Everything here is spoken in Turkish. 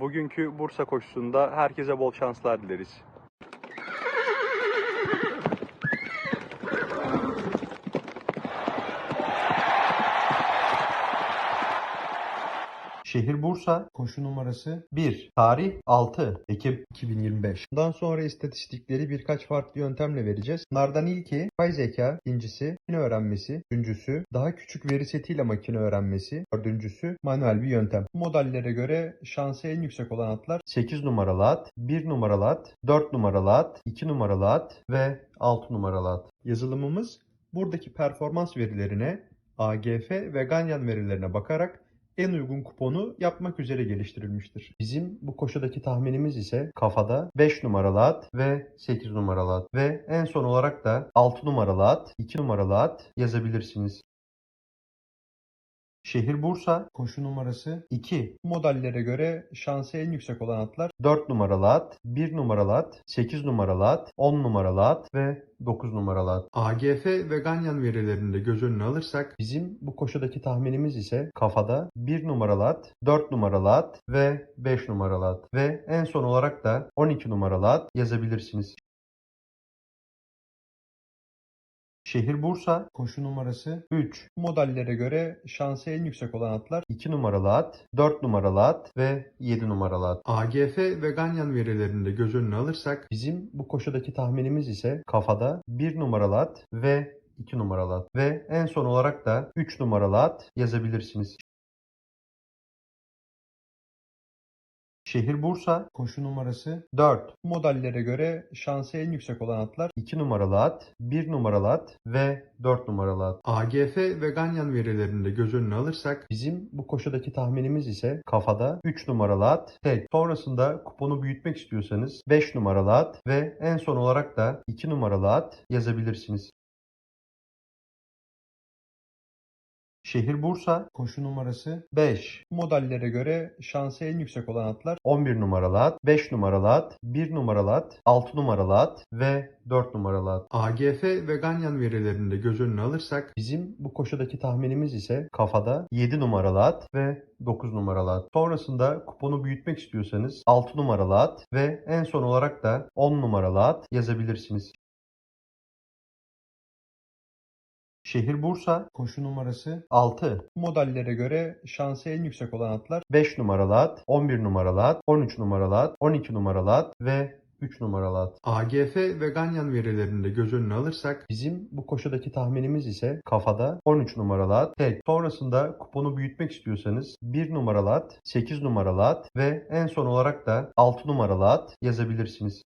Bugünkü Bursa koşusunda herkese bol şanslar dileriz. Şehir Bursa, koşu numarası 1, tarih 6 Ekim 2025. Bundan sonra istatistikleri birkaç farklı yöntemle vereceğiz. Bunlardan ilki pay zeka, ikincisi makine öğrenmesi, üçüncüsü daha küçük veri setiyle makine öğrenmesi, dördüncüsü manuel bir yöntem. Bu modellere göre şansı en yüksek olan atlar 8 numaralı at, 1 numaralı at, 4 numaralı at, 2 numaralı at ve 6 numaralı at. Yazılımımız buradaki performans verilerine AGF ve Ganyan verilerine bakarak en uygun kuponu yapmak üzere geliştirilmiştir. Bizim bu koşudaki tahminimiz ise kafada 5 numaralı at ve 8 numaralı at ve en son olarak da 6 numaralı at, 2 numaralı at yazabilirsiniz. Şehir Bursa, koşu numarası 2. Bu modellere göre şansı en yüksek olan atlar 4 numaralı at, 1 numaralı at, 8 numaralı at, 10 numaralı at ve 9 numaralı at. AGF ve Ganyan verilerini de göz önüne alırsak bizim bu koşudaki tahminimiz ise kafada 1 numaralı at, 4 numaralı at ve 5 numaralı at ve en son olarak da 12 numaralı at yazabilirsiniz. Şehir Bursa, koşu numarası 3. Bu modellere göre şansı en yüksek olan atlar 2 numaralı at, 4 numaralı at ve 7 numaralı at. AGF ve Ganyan verilerini de göz önüne alırsak bizim bu koşudaki tahminimiz ise kafada 1 numaralı at ve 2 numaralı at ve en son olarak da 3 numaralı at yazabilirsiniz. Şehir Bursa, koşu numarası 4. Bu modellere göre şansı en yüksek olan atlar 2 numaralı at, 1 numaralı at ve 4 numaralı at. AGF ve Ganyan verilerini de göz önüne alırsak bizim bu koşudaki tahminimiz ise kafada 3 numaralı at, tek. Sonrasında kuponu büyütmek istiyorsanız 5 numaralı at ve en son olarak da 2 numaralı at yazabilirsiniz. Şehir Bursa, koşu numarası 5. Bu modellere göre şansı en yüksek olan atlar 11 numaralı at, 5 numaralı at, 1 numaralı at, 6 numaralı at ve 4 numaralı at. AGF ve Ganyan verilerini de göz önüne alırsak bizim bu koşudaki tahminimiz ise kafada 7 numaralı at ve 9 numaralı at. Sonrasında kuponu büyütmek istiyorsanız 6 numaralı at ve en son olarak da 10 numaralı at yazabilirsiniz. Şehir Bursa, koşu numarası 6. Bu modellere göre şansı en yüksek olan atlar 5 numaralı at, 11 numaralı at, 13 numaralı at, 12 numaralı at ve 3 numaralı at. AGF ve Ganyan verilerini de göz önüne alırsak bizim bu koşudaki tahminimiz ise kafada 13 numaralı at, tek. Sonrasında kuponu büyütmek istiyorsanız 1 numaralı at, 8 numaralı at ve en son olarak da 6 numaralı at yazabilirsiniz.